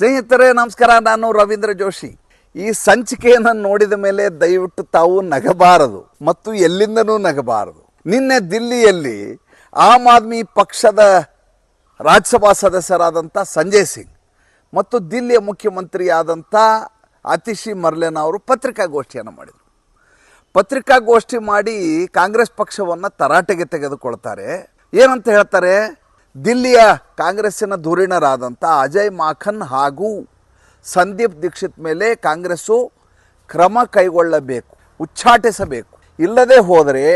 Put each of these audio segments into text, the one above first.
ಸ್ನೇಹಿತರೆ, ನಮಸ್ಕಾರ. ನಾನು ರವೀಂದ್ರ ಜೋಶಿ. ಈ ಸಂಚಿಕೆಯನ್ನು ನೋಡಿದ ಮೇಲೆ ದಯವಿಟ್ಟು ತಾವು ನಗಬಾರದು ಮತ್ತು ಎಲ್ಲಿಂದನೂ ನಗಬಾರದು. ನಿನ್ನೆ ದಿಲ್ಲಿಯಲ್ಲಿ ಆಮ್ ಆದ್ಮಿ ಪಕ್ಷದ ರಾಜ್ಯಸಭಾ ಸದಸ್ಯರಾದಂಥ ಸಂಜಯ್ ಸಿಂಗ್ ಮತ್ತು ದಿಲ್ಲಿಯ ಮುಖ್ಯಮಂತ್ರಿಯಾದಂಥ ಅತಿಶಿ ಮರ್ಲೆನ್ ಅವರು ಪತ್ರಿಕಾಗೋಷ್ಠಿಯನ್ನು ಮಾಡಿದರು. ಪತ್ರಿಕಾಗೋಷ್ಠಿ ಮಾಡಿ ಕಾಂಗ್ರೆಸ್ ಪಕ್ಷವನ್ನು ತರಾಟೆಗೆ ತೆಗೆದುಕೊಳ್ತಾರೆ. ಏನಂತ ಹೇಳ್ತಾರೆ? ದಿಲ್ಲಿಯ ಕಾಂಗ್ರೆಸ್ಸಿನ ಧುರೀಣರಾದಂಥ ಅಜಯ್ ಮಾಖನ್ ಹಾಗೂ ಸಂದೀಪ್ ದೀಕ್ಷಿತ್ ಮೇಲೆ ಕಾಂಗ್ರೆಸ್ಸು ಕ್ರಮ ಕೈಗೊಳ್ಳಬೇಕು, ಉಚ್ಚಾಟಿಸಬೇಕು. ಇಲ್ಲದೆ ಹೋದರೆ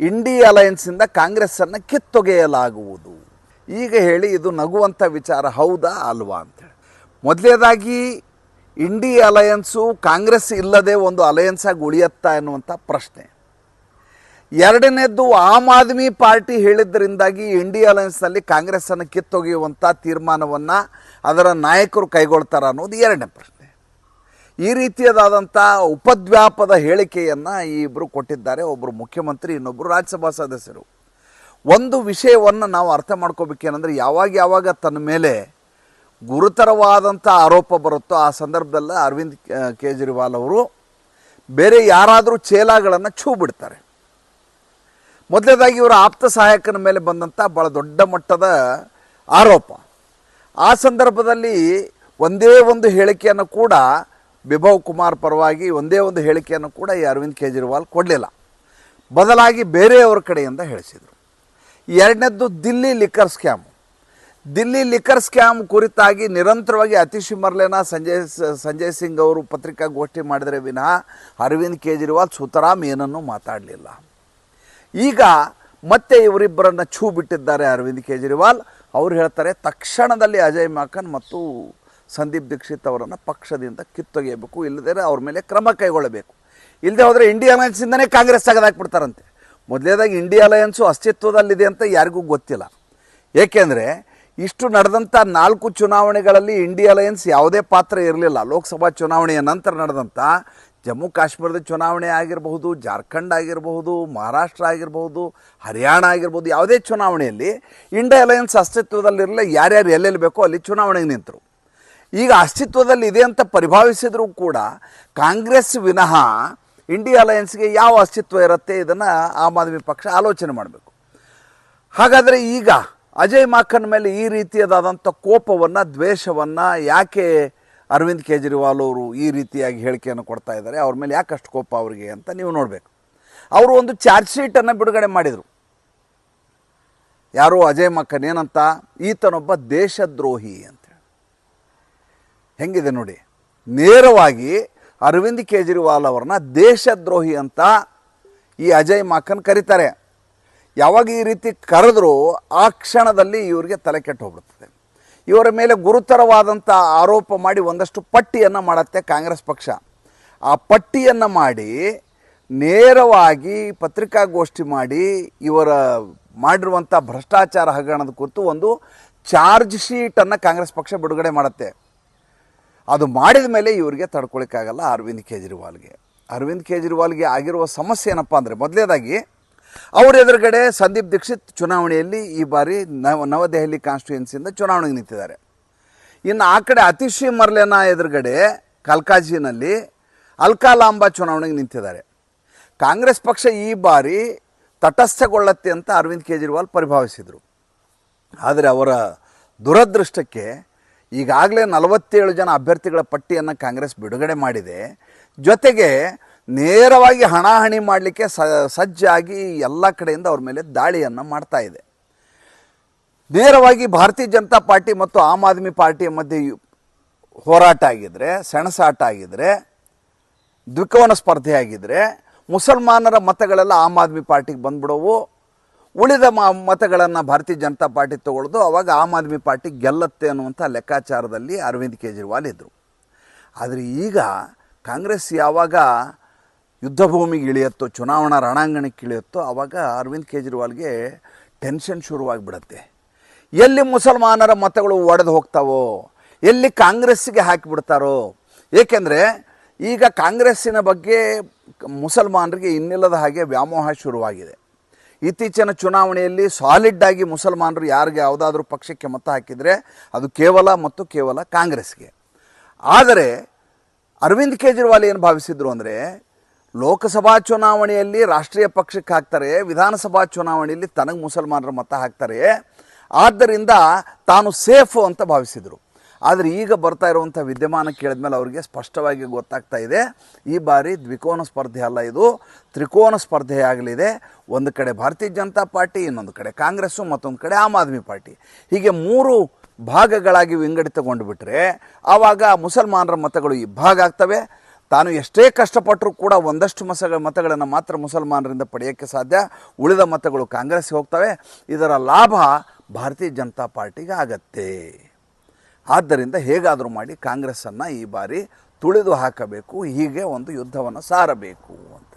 ಇಂಡಿ ಅಲಯನ್ಸಿಂದ ಕಾಂಗ್ರೆಸ್ಸನ್ನು ಕಿತ್ತೊಗೆಯಲಾಗುವುದು. ಈಗ ಹೇಳಿ ಇದು ನಗುವಂಥ ವಿಚಾರ ಹೌದಾ ಅಲ್ವಾ ಅಂತೇಳಿ ಮೊದಲನೇದಾಗಿ ಇಂಡಿ ಅಲಯನ್ಸು ಕಾಂಗ್ರೆಸ್ ಇಲ್ಲದೆ ಒಂದು ಅಲಯನ್ಸಾಗಿ ಉಳಿಯತ್ತಾ ಎನ್ನುವಂಥ ಪ್ರಶ್ನೆ. ಎರಡನೇದ್ದು ಆಮ್ ಆದ್ಮಿ ಪಾರ್ಟಿ ಹೇಳಿದ್ದರಿಂದಾಗಿ ಇಂಡಿ ಅಲಯನ್ಸ್ನಲ್ಲಿ ಕಾಂಗ್ರೆಸ್ಸನ್ನು ಕಿತ್ತೊಗೆಯುವಂಥ ತೀರ್ಮಾನವನ್ನು ಅದರ ನಾಯಕರು ಕೈಗೊಳ್ತಾರ ಅನ್ನೋದು ಎರಡನೇ ಪ್ರಶ್ನೆ. ಈ ರೀತಿಯದಾದಂಥ ಉಪದ್ವ್ಯಾಪದ ಹೇಳಿಕೆಯನ್ನು ಈ ಇಬ್ಬರು ಕೊಟ್ಟಿದ್ದಾರೆ. ಒಬ್ಬರು ಮುಖ್ಯಮಂತ್ರಿ ಇನ್ನೊಬ್ಬರು ರಾಜ್ಯಸಭಾ ಸದಸ್ಯರು. ಒಂದು ವಿಷಯವನ್ನು ನಾವು ಅರ್ಥ ಮಾಡ್ಕೋಬೇಕೇನೆಂದರೆ ಯಾವಾಗ ಯಾವಾಗ ತನ್ನ ಮೇಲೆ ಗುರುತರವಾದಂಥ ಆರೋಪ ಬರುತ್ತೋ ಆ ಸಂದರ್ಭದಲ್ಲಿ ಅರವಿಂದ್ ಕೇಜ್ರಿವಾಲ್ ಅವರು ಬೇರೆ ಯಾರಾದರೂ ಚೇಲಾಗಳನ್ನು ಛೂ ಬಿಡ್ತಾರೆ. ಮೊದಲನೇದಾಗಿ ಇವರ ಆಪ್ತ ಸಹಾಯಕನ ಮೇಲೆ ಬಂದಂಥ ಭಾಳ ದೊಡ್ಡ ಮಟ್ಟದ ಆರೋಪ. ಆ ಸಂದರ್ಭದಲ್ಲಿ ಒಂದೇ ಒಂದು ಹೇಳಿಕೆಯನ್ನು ಕೂಡ ಬಿಭವ್ ಕುಮಾರ್ ಪರವಾಗಿ ಒಂದೇ ಒಂದು ಹೇಳಿಕೆಯನ್ನು ಕೂಡ ಈ ಅರವಿಂದ್ ಕೇಜ್ರಿವಾಲ್ ಕೊಡಲಿಲ್ಲ. ಬದಲಾಗಿ ಬೇರೆಯವರ ಕಡೆಯಿಂದ ಹೇಳಿಸಿದರು. ಎರಡನೇದ್ದು Delhi liquor scam. Delhi liquor scam ಕುರಿತಾಗಿ ನಿರಂತರವಾಗಿ ಅತಿಶಿ ಮರ್ಲೇನ, ಸಂಜಯ್ ಸಂಜಯ್ ಸಿಂಗ್ ಅವರು ಪತ್ರಿಕಾಗೋಷ್ಠಿ ಮಾಡಿದರೆ ವಿನಃ ಅರವಿಂದ್ ಕೇಜ್ರಿವಾಲ್ ಸುತರಾಮ್ ಏನನ್ನೂ ಮಾತಾಡಲಿಲ್ಲ. ಈಗ ಮತ್ತೆ ಇವರಿಬ್ಬರನ್ನು ಛೂ ಬಿಟ್ಟಿದ್ದಾರೆ ಅರವಿಂದ್ ಕೇಜ್ರಿವಾಲ್. ಅವ್ರು ಹೇಳ್ತಾರೆ, ತಕ್ಷಣದಲ್ಲಿ ಅಜಯ್ ಮಾಕನ್ ಮತ್ತು ಸಂದೀಪ್ ದೀಕ್ಷಿತ್ ಅವರನ್ನು ಪಕ್ಷದಿಂದ ಕಿತ್ತೊಗೆಯಬೇಕು. ಇಲ್ಲದೇ ಅವ್ರ ಮೇಲೆ ಕ್ರಮ ಕೈಗೊಳ್ಳಬೇಕು. ಇಲ್ಲದೆ ಹೋದರೆ ಇಂಡಿಯಾ ಅಲಯನ್ಸಿಂದನೇ ಕಾಂಗ್ರೆಸ್ ತೆಗೆದಾಕ್ಬಿಡ್ತಾರಂತೆ. ಮೊದಲೇದಾಗಿ ಇಂಡಿಯಾ ಅಲಯನ್ಸು ಅಸ್ತಿತ್ವದಲ್ಲಿದೆ ಅಂತ ಯಾರಿಗೂ ಗೊತ್ತಿಲ್ಲ. ಏಕೆಂದರೆ, ಇಷ್ಟು ನಡೆದಂಥ ನಾಲ್ಕು ಚುನಾವಣೆಗಳಲ್ಲಿ ಇಂಡಿಯಾ ಅಲಯನ್ಸ್ ಯಾವುದೇ ಪಾತ್ರ ಇರಲಿಲ್ಲ. ಲೋಕಸಭಾ ಚುನಾವಣೆಯ ನಂತರ ನಡೆದಂಥ ಜಮ್ಮು ಕಾಶ್ಮೀರದ ಚುನಾವಣೆ ಆಗಿರಬಹುದು, ಜಾರ್ಖಂಡ್ ಆಗಿರಬಹುದು, ಮಹಾರಾಷ್ಟ್ರ ಆಗಿರಬಹುದು, ಹರಿಯಾಣ ಆಗಿರ್ಬೋದು ಯಾವುದೇ ಚುನಾವಣೆಯಲ್ಲಿ ಇಂಡಿಯಾ ಅಲಯನ್ಸ್ ಅಸ್ತಿತ್ವದಲ್ಲಿರಲಿಲ್ಲ ಯಾರ್ಯಾರು ಎಲ್ಲೆಲ್ಲಿ ಬೇಕೋ ಅಲ್ಲಿ ಚುನಾವಣೆಗೆ ನಿಂತರು. ಈಗ ಅಸ್ತಿತ್ವದಲ್ಲಿ ಇದೆ ಅಂತ ಪರಿಭಾವಿಸಿದರೂ ಕೂಡ ಕಾಂಗ್ರೆಸ್ ವಿನಃ ಇಂಡಿಯಾ ಅಲಯನ್ಸ್ಗೆ ಯಾವ ಅಸ್ತಿತ್ವ ಇರುತ್ತೆ ಇದನ್ನು ಆಮ್ ಆದ್ಮಿ ಪಕ್ಷ ಆಲೋಚನೆ ಮಾಡಬೇಕು. ಹಾಗಾದರೆ ಈಗ ಅಜಯ್ ಮಾಖನ್ ಮೇಲೆ ಈ ರೀತಿಯದಾದಂಥ ಕೋಪವನ್ನು, ದ್ವೇಷವನ್ನು ಯಾಕೆ ಅರವಿಂದ್ ಕೇಜ್ರಿವಾಲ್ ಅವರು ಈ ರೀತಿಯಾಗಿ ಹೇಳಿಕೆಯನ್ನು ಕೊಡ್ತಾ ಇದ್ದಾರೆ. ಅವ್ರ ಮೇಲೆ ಯಾಕೆ ಅಷ್ಟು ಕೋಪ ಅವರಿಗೆ ಅಂತ ನೀವು ನೋಡಬೇಕು. ಅವರು ಒಂದು ಚಾರ್ಜ್ ಶೀಟನ್ನು ಬಿಡುಗಡೆ ಮಾಡಿದರು. ಯಾರು ಅಜಯ್ ಮಕ್ಕನ್ ಏನಂತ, ಈತನೊಬ್ಬ ದೇಶದ್ರೋಹಿ ಅಂತೇಳಿ ಹೆಂಗಿದೆ ನೋಡಿ, ನೇರವಾಗಿ ಅರವಿಂದ್ ಕೇಜ್ರಿವಾಲ್ ಅವ್ರನ್ನ ದೇಶದ್ರೋಹಿ ಅಂತ ಈ ಅಜಯ್ ಮಾಕನ್ ಕರೀತಾರೆ. ಯಾವಾಗ ಈ ರೀತಿ ಕರೆದ್ರೂ ಆ ಕ್ಷಣದಲ್ಲಿ ಇವರಿಗೆ ತಲೆ ಕೆಟ್ಟು ಹೋಗ್ಬಿಡ್ತದೆ. ಇವರ ಮೇಲೆ ಗುರುತರವಾದಂಥ ಆರೋಪ ಮಾಡಿ ಒಂದಷ್ಟು ಪಟ್ಟಿಯನ್ನು ಮಾಡುತ್ತೆ ಕಾಂಗ್ರೆಸ್ ಪಕ್ಷ. ಆ ಪಟ್ಟಿಯನ್ನು ಮಾಡಿ ನೇರವಾಗಿ ಪತ್ರಿಕಾಗೋಷ್ಠಿ ಮಾಡಿ ಇವರ ಮಾಡಿರುವಂಥ ಭ್ರಷ್ಟಾಚಾರ ಹಗರಣದ ಕುರಿತು ಒಂದು ಚಾರ್ಜ್ ಶೀಟನ್ನು ಕಾಂಗ್ರೆಸ್ ಪಕ್ಷ ಬಿಡುಗಡೆ ಮಾಡುತ್ತೆ. ಅದು ಮಾಡಿದ ಮೇಲೆ ಇವರಿಗೆ ತಡ್ಕೊಳಿಕ್ಕಾಗಲ್ಲ ಅರವಿಂದ್ ಕೇಜ್ರಿವಾಲ್ಗೆ. ಅರವಿಂದ್ ಕೇಜ್ರಿವಾಲ್ಗೆ ಆಗಿರುವ ಸಮಸ್ಯೆ ಏನಪ್ಪ ಅಂದರೆ ಮೊದಲನೇದಾಗಿ ಅವ್ರ ಎದುರುಗಡೆ ಸಂದೀಪ್ ದೀಕ್ಷಿತ್ ಚುನಾವಣೆಯಲ್ಲಿ ಈ ಬಾರಿ ನವ ನವದೆಹಲಿ ಕಾನ್ಸ್ಟಿಟ್ಯೂನ್ಸಿಯಿಂದ ಚುನಾವಣೆಗೆ ನಿಂತಿದ್ದಾರೆ. ಇನ್ನು ಆ ಕಡೆ ಅತಿಶಿ ಮರ್ಲೆನ ಎದುರುಗಡೆ ಕಲ್ಕಾಜಿನಲ್ಲಿ ಅಲ್ಕಾಲಾಂಬಾ ಚುನಾವಣೆಗೆ ನಿಂತಿದ್ದಾರೆ. ಕಾಂಗ್ರೆಸ್ ಪಕ್ಷ ಈ ಬಾರಿ ತಟಸ್ಥಗೊಳ್ಳತ್ತೆ ಅಂತ ಅರವಿಂದ್ ಕೇಜ್ರಿವಾಲ್ ಪರಿಭಾವಿಸಿದರು. ಆದರೆ ಅವರ ದುರದೃಷ್ಟಕ್ಕೆ ಈಗಾಗಲೇ ನಲವತ್ತೇಳು ಜನ ಅಭ್ಯರ್ಥಿಗಳ ಪಟ್ಟಿಯನ್ನು ಕಾಂಗ್ರೆಸ್ ಬಿಡುಗಡೆ ಮಾಡಿದೆ. ಜೊತೆಗೆ ನೇರವಾಗಿ ಹಣಾಹಣಿ ಮಾಡಲಿಕ್ಕೆ ಸಜ್ಜಾಗಿ ಎಲ್ಲ ಕಡೆಯಿಂದ ಅವ್ರ ಮೇಲೆ ದಾಳಿಯನ್ನು ಮಾಡ್ತಾ ಇದೆ. ನೇರವಾಗಿ ಭಾರತೀಯ ಜನತಾ ಪಾರ್ಟಿ ಮತ್ತು ಆಮ್ ಆದ್ಮಿ ಪಾರ್ಟಿಯ ಮಧ್ಯೆ ಹೋರಾಟ ಆಗಿದ್ರೆ, ಸೆಣಸಾಟ ಆಗಿದ್ರೆ, ದ್ವಿಕೋನ ಸ್ಪರ್ಧೆ ಆಗಿದ್ರೆ, ಮುಸಲ್ಮಾನರ ಮತಗಳೆಲ್ಲ ಆಮ್ ಆದ್ಮಿ ಪಾರ್ಟಿಗೆ ಬಂದ್ಬಿಡೋವು. ಉಳಿದ ಮ, ಮತಗಳನ್ನು ಭಾರತೀಯ ಜನತಾ ಪಾರ್ಟಿ ತಗೊಳ್ಳೋದು ಅವಾಗ ಆಮ್ ಆದ್ಮಿ ಪಾರ್ಟಿ ಗೆಲ್ಲತ್ತೆ ಅನ್ನುವಂಥ ಲೆಕ್ಕಾಚಾರದಲ್ಲಿ ಅರವಿಂದ್ ಕೇಜ್ರಿವಾಲ್ ಇದ್ದರು ಆದರೆ ಈಗ ಕಾಂಗ್ರೆಸ್ ಯಾವಾಗ ಯುದ್ಧ ಭೂಮಿಗೆ ಇಳಿಯುತ್ತೋ, ಚುನಾವಣಾ ರಣಾಂಗಣಕ್ಕೆ ಇಳಿಯುತ್ತೋ ಆವಾಗ ಅರವಿಂದ್ ಕೇಜ್ರಿವಾಲ್ಗೆ ಟೆನ್ಷನ್ ಶುರುವಾಗಿಬಿಡತ್ತೆ. ಎಲ್ಲಿ ಮುಸಲ್ಮಾನರ ಮತಗಳು ಒಡೆದು ಹೋಗ್ತಾವೋ, ಎಲ್ಲಿ ಕಾಂಗ್ರೆಸ್ಸಿಗೆ ಹಾಕಿಬಿಡ್ತಾರೋ, ಏಕೆಂದರೆ ಈಗ ಕಾಂಗ್ರೆಸ್ಸಿನ ಬಗ್ಗೆ ಮುಸಲ್ಮಾನರಿಗೆ ಇನ್ನಿಲ್ಲದ ಹಾಗೆ ವ್ಯಾಮೋಹ ಶುರುವಾಗಿದೆ. ಇತ್ತೀಚಿನ ಚುನಾವಣೆಯಲ್ಲಿ ಸಾಲಿಡ್ ಆಗಿ ಮುಸಲ್ಮಾನರು ಯಾರಿಗೆ ಯಾವುದಾದ್ರೂ ಪಕ್ಷಕ್ಕೆ ಮತ ಹಾಕಿದರೆ ಅದು ಕೇವಲ ಮತ್ತು ಕೇವಲ ಕಾಂಗ್ರೆಸ್ಗೆ. ಆದರೆ ಅರವಿಂದ್ ಕೇಜ್ರಿವಾಲ್ ಏನು ಭಾವಿಸಿದ್ರು ಅಂದರೆ ಲೋಕಸಭಾ ಚುನಾವಣೆಯಲ್ಲಿ ರಾಷ್ಟ್ರೀಯ ಪಕ್ಷಕ್ಕೆ ಹಾಕ್ತಾರೆ, ವಿಧಾನಸಭಾ ಚುನಾವಣೆಯಲ್ಲಿ ತನಗೆ ಮುಸಲ್ಮಾನರ ಮತ ಹಾಕ್ತಾರೆ. ಆದ್ದರಿಂದ ತಾನು ಸೇಫು ಅಂತ ಭಾವಿಸಿದರು. ಆದರೆ ಈಗ ಬರ್ತಾ ಇರುವಂಥ ವಿದ್ಯಮಾನ ಕೇಳಿದ್ಮೇಲೆ ಅವರಿಗೆ ಸ್ಪಷ್ಟವಾಗಿ ಗೊತ್ತಾಗ್ತಾ ಇದೆ, ಈ ಬಾರಿ ದ್ವಿಕೋನ ಸ್ಪರ್ಧೆ ಅಲ್ಲ ಇದು, ತ್ರಿಕೋನ ಸ್ಪರ್ಧೆಯಾಗಲಿದೆ ಒಂದು ಕಡೆ ಭಾರತೀಯ ಜನತಾ ಪಾರ್ಟಿ, ಇನ್ನೊಂದು ಕಡೆ ಕಾಂಗ್ರೆಸ್ಸು, ಮತ್ತೊಂದು ಕಡೆ ಆಮ್ ಆದ್ಮಿ ಪಾರ್ಟಿ. ಹೀಗೆ ಮೂರು ಭಾಗಗಳಾಗಿ ವಿಂಗಡಿತಗೊಂಡು ಬಿಟ್ಟರೆ ಆವಾಗ ಮುಸಲ್ಮಾನರ ಮತಗಳು ಇಬ್ಬಾಗ ಆಗ್ತವೆ ತಾನು ಎಷ್ಟೇ ಕಷ್ಟಪಟ್ಟರೂ ಕೂಡ ಒಂದಷ್ಟು ಮಸಗಳ ಮತಗಳನ್ನು ಮಾತ್ರ ಮುಸಲ್ಮಾನರಿಂದ ಪಡೆಯೋಕ್ಕೆ ಸಾಧ್ಯ. ಉಳಿದ ಮತಗಳು ಕಾಂಗ್ರೆಸ್ಗೆ ಹೋಗ್ತವೆ. ಇದರ ಲಾಭ ಭಾರತೀಯ ಜನತಾ ಪಾರ್ಟಿಗೆ ಆಗತ್ತೆ. ಆದ್ದರಿಂದ ಹೇಗಾದರೂ ಮಾಡಿ ಕಾಂಗ್ರೆಸ್ಸನ್ನು ಈ ಬಾರಿ ತುಳಿದು ಹಾಕಬೇಕು. ಹೀಗೆ ಒಂದು ಯುದ್ಧವನ್ನು ಸಾರಬೇಕು ಅಂತ.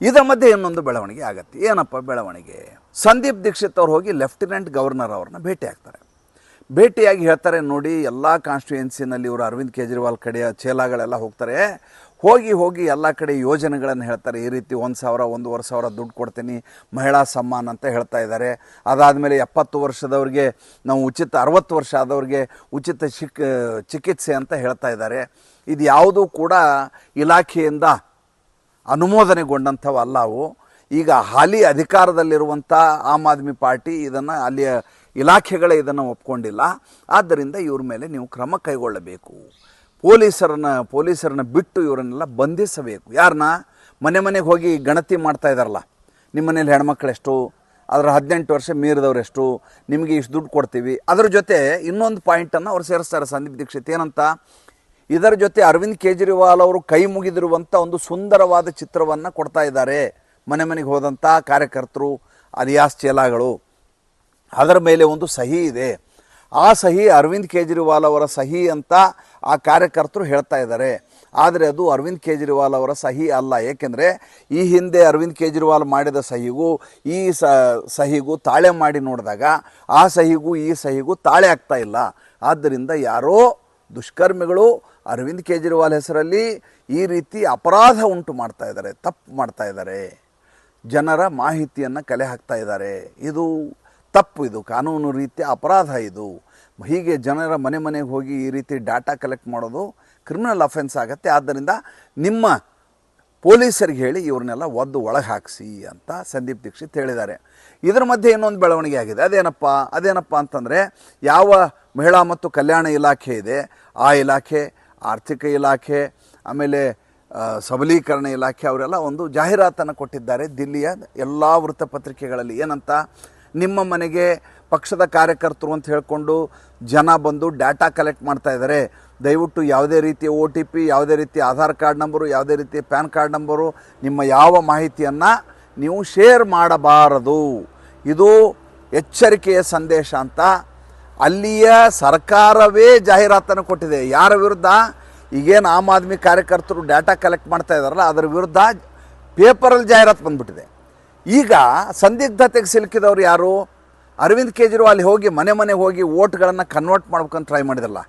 ಇದರ ಮಧ್ಯೆ ಇನ್ನೊಂದು ಬೆಳವಣಿಗೆ ಆಗತ್ತೆ. ಏನಪ್ಪ ಬೆಳವಣಿಗೆ? ಸಂದೀಪ್ ದೀಕ್ಷಿತ್ ಅವ್ರು ಹೋಗಿ ಲೆಫ್ಟಿನೆಂಟ್ ಗವರ್ನರ್ ಅವ್ರನ್ನ ಭೇಟಿ ಆಗ್ತಾರೆ. ಭೇಟಿಯಾಗಿ ಹೇಳ್ತಾರೆ ನೋಡಿ, ಎಲ್ಲ ಕಾನ್ಸ್ಟಿಟ್ಯೂಯೆನ್ಸಿನಲ್ಲಿ ಇವರು ಅರವಿಂದ್ ಕೇಜ್ರಿವಾಲ್ ಕಡೆಯ ಚೇಲಾಗಳೆಲ್ಲ ಹೋಗ್ತಾರೆ. ಹೋಗಿ ಹೋಗಿ ಎಲ್ಲ ಕಡೆ ಯೋಜನೆಗಳನ್ನು ಹೇಳ್ತಾರೆ. ಈ ರೀತಿ ಒಂದು ಸಾವಿರ ಒಂದೂವರೆ ಸಾವಿರ ದುಡ್ಡು ಕೊಡ್ತೀನಿ, ಮಹಿಳಾ ಸಮ್ಮಾನ್ ಅಂತ ಹೇಳ್ತಾ ಇದ್ದಾರೆ. ಅದಾದಮೇಲೆ ಎಪ್ಪತ್ತು ವರ್ಷದವ್ರಿಗೆ, ನಾವು ಉಚಿತ, ಅರವತ್ತು ವರ್ಷ ಆದವ್ರಿಗೆ ಉಚಿತ ಚಿಕ್ ಚಿಕಿತ್ಸೆ ಅಂತ ಹೇಳ್ತಾ ಇದ್ದಾರೆ. ಇದು ಯಾವುದೂ ಕೂಡ ಇಲಾಖೆಯಿಂದ ಅನುಮೋದನೆಗೊಂಡಂಥವಲ್ಲ ಅವು. ಈಗ ಹಾಲಿ ಅಧಿಕಾರದಲ್ಲಿರುವಂಥ ಆಮ್ ಆದ್ಮಿ ಪಾರ್ಟಿ ಇದನ್ನು ಅಲ್ಲಿಯ ಇಲಾಖೆಗಳೇ ಇದನ್ನು ಒಪ್ಕೊಂಡಿಲ್ಲ. ಆದ್ದರಿಂದ ಇವ್ರ ಮೇಲೆ ನೀವು ಕ್ರಮ ಕೈಗೊಳ್ಳಬೇಕು. ಪೊಲೀಸರನ್ನ ಪೊಲೀಸರನ್ನ ಬಿಟ್ಟು ಇವರನ್ನೆಲ್ಲ ಬಂಧಿಸಬೇಕು. ಯಾರನ್ನ ಮನೆ ಮನೆಗೆ ಹೋಗಿ ಗಣತಿ ಮಾಡ್ತಾ ಇದ್ದಾರಲ್ಲ ನಿಮ್ಮ ಮನೇಲಿ ಹೆಣ್ಮಕ್ಳೆಷ್ಟು? ಅದರ ಹದಿನೆಂಟು ವರ್ಷ ಮೀರಿದವರೆಷ್ಟು? ನಿಮಗೆ ಇಷ್ಟು ದುಡ್ಡು ಕೊಡ್ತೀವಿ. ಅದರ ಜೊತೆ ಇನ್ನೊಂದು ಪಾಯಿಂಟನ್ನು ಅವ್ರು ಸೇರಿಸ್ತಾರೆ ಸಂದೀಪ್ ದೀಕ್ಷಿತ್. ಏನಂತ? ಇದರ ಜೊತೆ ಅರವಿಂದ್ ಕೇಜ್ರಿವಾಲ್ ಅವರು ಕೈ ಮುಗಿದಿರುವಂಥ ಒಂದು ಸುಂದರವಾದ ಚಿತ್ರವನ್ನು ಕೊಡ್ತಾ ಇದ್ದಾರೆ. ಮನೆ ಮನೆಗೆ ಹೋದಂಥ ಕಾರ್ಯಕರ್ತರು, ಅಲಿಯಾಸ್ ಚೇಲಾಗಳು. ಅದರ ಮೇಲೆ ಒಂದು ಸಹಿ ಇದೆ. ಆ ಸಹಿ ಅರವಿಂದ್ ಕೇಜ್ರಿವಾಲ್ ಅವರ ಸಹಿ ಅಂತ ಆ ಕಾರ್ಯಕರ್ತರು ಹೇಳ್ತಾ ಇದ್ದಾರೆ. ಆದರೆ ಅದು ಅರವಿಂದ್ ಕೇಜ್ರಿವಾಲ್ ಅವರ ಸಹಿ ಅಲ್ಲ. ಏಕೆಂದರೆ ಈ ಹಿಂದೆ ಅರವಿಂದ್ ಕೇಜ್ರಿವಾಲ್ ಮಾಡಿದ ಸಹಿಗೂ, ಈ ಸಹಿಗೂ ತಾಳೆ ಮಾಡಿ ನೋಡಿದಾಗ ಆ ಸಹಿಗೂ, ಈ ಸಹಿಗೂ ತಾಳೆ ಆಗ್ತಾ ಇಲ್ಲ. ಆದ್ದರಿಂದ ಯಾರೋ ದುಷ್ಕರ್ಮಿಗಳು ಅರವಿಂದ್ ಕೇಜ್ರಿವಾಲ್ ಹೆಸರಲ್ಲಿ ಈ ರೀತಿ ಅಪರಾಧ ಉಂಟು ಮಾಡ್ತಾ ಇದ್ದಾರೆ, ತಪ್ಪು ಮಾಡ್ತಾ ಇದ್ದಾರೆ. ಜನರ ಮಾಹಿತಿಯನ್ನು ಕಲೆ ಹಾಕ್ತಾ ಇದ್ದಾರೆ. ಇದು ತಪ್ಪು ಇದು, ಕಾನೂನು ರೀತಿಯ ಅಪರಾಧ ಇದು. ಹೀಗೆ ಜನರ ಮನೆ ಮನೆಗೆ ಹೋಗಿ ಈ ರೀತಿ ಡಾಟಾ ಕಲೆಕ್ಟ್ ಮಾಡೋದು ಕ್ರಿಮಿನಲ್ ಅಫೆನ್ಸ್ ಆಗುತ್ತೆ. ಆದ್ದರಿಂದ ನಿಮ್ಮ ಪೊಲೀಸರಿಗೆ ಹೇಳಿ ಇವ್ರನ್ನೆಲ್ಲ ಒದ್ದು ಒಳಗೆ ಹಾಕಿಸಿ ಅಂತ ಸಂದೀಪ್ ದೀಕ್ಷಿತ್ ಹೇಳಿದ್ದಾರೆ. ಇದರ ಮಧ್ಯೆ ಇನ್ನೊಂದು ಬೆಳವಣಿಗೆ ಆಗಿದೆ. ಅದೇನಪ್ಪ ಅದೇನಪ್ಪ ಅಂತಂದರೆ ಯಾವ ಮಹಿಳಾ ಮತ್ತು ಕಲ್ಯಾಣ ಇಲಾಖೆ ಇದೆ, ಆ ಇಲಾಖೆ, ಆರ್ಥಿಕ ಇಲಾಖೆ, ಆಮೇಲೆ ಸಬಲೀಕರಣ ಇಲಾಖೆ, ಅವರೆಲ್ಲ ಒಂದು ಜಾಹೀರಾತನ್ನು ಕೊಟ್ಟಿದ್ದಾರೆ ದಿಲ್ಲಿಯ ಎಲ್ಲ ವೃತ್ತಪತ್ರಿಕೆಗಳಲ್ಲಿ. ಏನಂತ? ನಿಮ್ಮ ಮನೆಗೆ ಪಕ್ಷದ ಕಾರ್ಯಕರ್ತರು ಅಂತ ಹೇಳಿಕೊಂಡು ಜನ ಬಂದು ಡಾಟಾ ಕಲೆಕ್ಟ್ ಮಾಡ್ತಾ ಇದ್ದಾರೆ ದಯವಿಟ್ಟು ಯಾವುದೇ ರೀತಿಯ ಒ ಟಿ ಪಿ ಯಾವುದೇ ರೀತಿಯ ಆಧಾರ್ ಕಾರ್ಡ್ ನಂಬರು ಯಾವುದೇ ರೀತಿಯ ಪ್ಯಾನ್ ಕಾರ್ಡ್ ನಂಬರು ನಿಮ್ಮ ಯಾವ ಮಾಹಿತಿಯನ್ನು ನೀವು ಶೇರ್ ಮಾಡಬಾರದು. ಇದು ಎಚ್ಚರಿಕೆಯ ಸಂದೇಶ ಅಂತ ಅಲ್ಲಿಯ ಸರ್ಕಾರವೇ ಜಾಹೀರಾತನ್ನು ಕೊಟ್ಟಿದೆ. ಯಾರ ವಿರುದ್ಧ? ಈಗೇನು ಆಮ್ ಆದ್ಮಿ ಕಾರ್ಯಕರ್ತರು ಡಾಟಾ ಕಲೆಕ್ಟ್ ಮಾಡ್ತಾ ಇದ್ದಾರಲ್ಲ ಅದರ ವಿರುದ್ಧ ಪೇಪರಲ್ಲಿ ಜಾಹೀರಾತು ಬಂದ್ಬಿಟ್ಟಿದೆ. ಈಗ ಸಂದಿಗ್ಧತೆಗೆ ಸಿಲುಕಿದವರು ಯಾರು? ಅರವಿಂದ್ ಕೇಜ್ರಿವಾಲ್ ಹೋಗಿ ಮನೆ ಮನೆಗೆ ಹೋಗಿ ಓಟ್ಗಳನ್ನು ಕನ್ವರ್ಟ್ ಮಾಡ್ಬೇಕಂತ ಟ್ರೈ ಮಾಡಿದ್ರಲ್ಲ.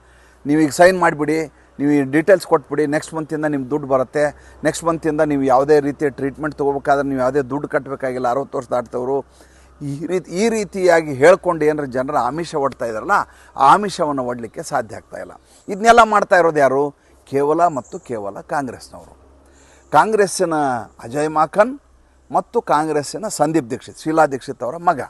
ನೀವು ಈಗ ಸೈನ್ ಮಾಡಿಬಿಡಿ, ನೀವು ಈ ಡೀಟೇಲ್ಸ್ ಕೊಟ್ಬಿಡಿ ನೆಕ್ಸ್ಟ್ ಮಂತಿಂದ ನಿಮ್ಮ ದುಡ್ಡು ಬರುತ್ತೆ. ನೆಕ್ಸ್ಟ್ ಮಂತಿಂದ ನೀವು ಯಾವುದೇ ರೀತಿಯ ಟ್ರೀಟ್ಮೆಂಟ್ ತೊಗೋಬೇಕಾದ್ರೆ ನೀವು ಯಾವುದೇ ದುಡ್ಡು ಕಟ್ಟಬೇಕಾಗಿಲ್ಲ ಅರವತ್ತು ವರ್ಷ ದಾಟ್ತವರು ಈ ರೀತಿ, ಈ ರೀತಿಯಾಗಿ ಹೇಳ್ಕೊಂಡು ಏನಾರ ಜನರ ಆಮಿಷ ಒಡ್ತಾ ಇದ್ದಾರಲ್ಲ, ಆ ಆಮಿಷವನ್ನು ಒಡಲಿಕ್ಕೆ ಸಾಧ್ಯ ಆಗ್ತಾ ಇಲ್ಲ. ಇದನ್ನೆಲ್ಲ ಮಾಡ್ತಾ ಇರೋದು ಯಾರು? ಕೇವಲ ಮತ್ತು ಕೇವಲ ಕಾಂಗ್ರೆಸ್ನವರು. ಕಾಂಗ್ರೆಸ್ಸಿನ ಅಜಯ್ ಮಾಕನ್ ಮತ್ತು ಕಾಂಗ್ರೆಸ್ಸಿನ ಸಂದೀಪ್ ದೀಕ್ಷಿತ್, ಶೀಲಾ ದೀಕ್ಷಿತ್ ಅವರ ಮಗ.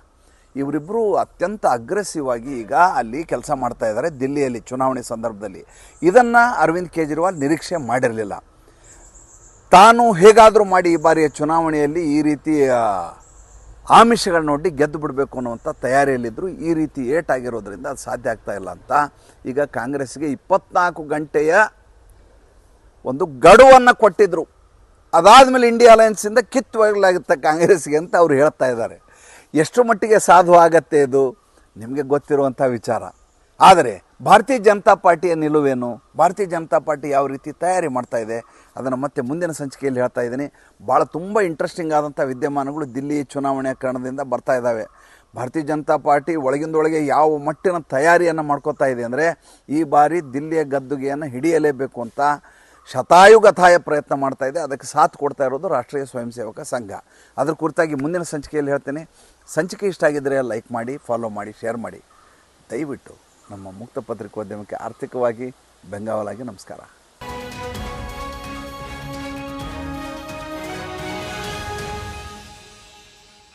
ಇವರಿಬ್ಬರು ಅತ್ಯಂತ ಅಗ್ರೆಸಿವ್ ಆಗಿ ಈಗ ಅಲ್ಲಿ ಕೆಲಸ ಮಾಡ್ತಾ ಇದ್ದಾರೆ ದಿಲ್ಲಿಯಲ್ಲಿ ಚುನಾವಣೆ ಸಂದರ್ಭದಲ್ಲಿ. ಇದನ್ನು ಅರವಿಂದ್ ಕೇಜ್ರಿವಾಲ್ ನಿರೀಕ್ಷೆ ಮಾಡಿರಲಿಲ್ಲ. ತಾನು ಹೇಗಾದರೂ ಮಾಡಿ ಈ ಬಾರಿಯ ಚುನಾವಣೆಯಲ್ಲಿ ಈ ರೀತಿ ಆಮಿಷಗಳನ್ನ ನೋಡಿ ಗೆದ್ದು ಬಿಡಬೇಕು ಅನ್ನುವಂಥ ತಯಾರಿಯಲ್ಲಿದ್ದರು ಈ ರೀತಿ ಏಟಾಗಿರೋದ್ರಿಂದ ಅದು ಸಾಧ್ಯ ಆಗ್ತಾ ಇಲ್ಲ ಅಂತ. ಈಗ ಕಾಂಗ್ರೆಸ್ಗೆ ಇಪ್ಪತ್ನಾಲ್ಕು ಗಂಟೆಯ ಒಂದು ಗಡುವನ್ನು ಕೊಟ್ಟಿದ್ದರು ಅದಾದಮೇಲೆ ಇಂಡಿಯಾ ಅಲಯನ್ಸಿಂದ ಕಿತ್ತೊಯ್ಯಲಾಗುತ್ತೆ ಕಾಂಗ್ರೆಸ್ಗೆ ಅಂತ ಅವ್ರು ಹೇಳ್ತಾ ಇದ್ದಾರೆ. ಎಷ್ಟು ಮಟ್ಟಿಗೆ ಸಾಧು ಆಗತ್ತೆ ಇದು? ನಿಮಗೆ ಗೊತ್ತಿರುವಂಥ ವಿಚಾರ. ಆದರೆ ಭಾರತೀಯ ಜನತಾ ಪಾರ್ಟಿಯ ನಿಲುವೇನು? ಭಾರತೀಯ ಜನತಾ ಪಾರ್ಟಿ ಯಾವ ರೀತಿ ತಯಾರಿ ಮಾಡ್ತಾ ಇದೆ? ಅದನ್ನು ಮತ್ತೆ ಮುಂದಿನ ಸಂಚಿಕೆಯಲ್ಲಿ ಹೇಳ್ತಾ ಇದ್ದೀನಿ. ಭಾಳ ತುಂಬ ಇಂಟ್ರೆಸ್ಟಿಂಗ್ ಆದಂಥ ವಿದ್ಯಮಾನಗಳು ದಿಲ್ಲಿ ಚುನಾವಣೆಯ ಕಾರಣದಿಂದ ಬರ್ತಾ ಇದ್ದಾವೆ. ಭಾರತೀಯ ಜನತಾ ಪಾರ್ಟಿ ಒಳಗಿಂದೊಳಗೆ ಯಾವ ಮಟ್ಟಿನ ತಯಾರಿಯನ್ನು ಮಾಡ್ಕೋತಾ ಇದೆ ಅಂದರೆ ಈ ಬಾರಿ ದಿಲ್ಲಿಯ ಗದ್ದುಗೆಯನ್ನು ಹಿಡಿಯಲೇಬೇಕು ಅಂತ ಶತಾಯುಗತಾಯ ಪ್ರಯತ್ನ ಮಾಡ್ತಾ ಇದೆ. ಅದಕ್ಕೆ ಸಾಥ್ ಕೊಡ್ತಾ ಇರೋದು ರಾಷ್ಟ್ರೀಯ ಸ್ವಯಂ ಸೇವಕ ಸಂಘ. ಅದ್ರ ಕುರಿತಾಗಿ ಮುಂದಿನ ಸಂಚಿಕೆಯಲ್ಲಿ ಹೇಳ್ತೇನೆ. ಸಂಚಿಕೆ ಇಷ್ಟ ಆಗಿದ್ದರೆ ಲೈಕ್ ಮಾಡಿ, ಫಾಲೋ ಮಾಡಿ, ಶೇರ್ ಮಾಡಿ. ದಯವಿಟ್ಟು ನಮ್ಮ ಮುಕ್ತ ಪತ್ರಿಕೋದ್ಯಮಕ್ಕೆ ಆರ್ಥಿಕವಾಗಿ ಬೆಂಗಾವಲಾಗಿ ನಮಸ್ಕಾರ.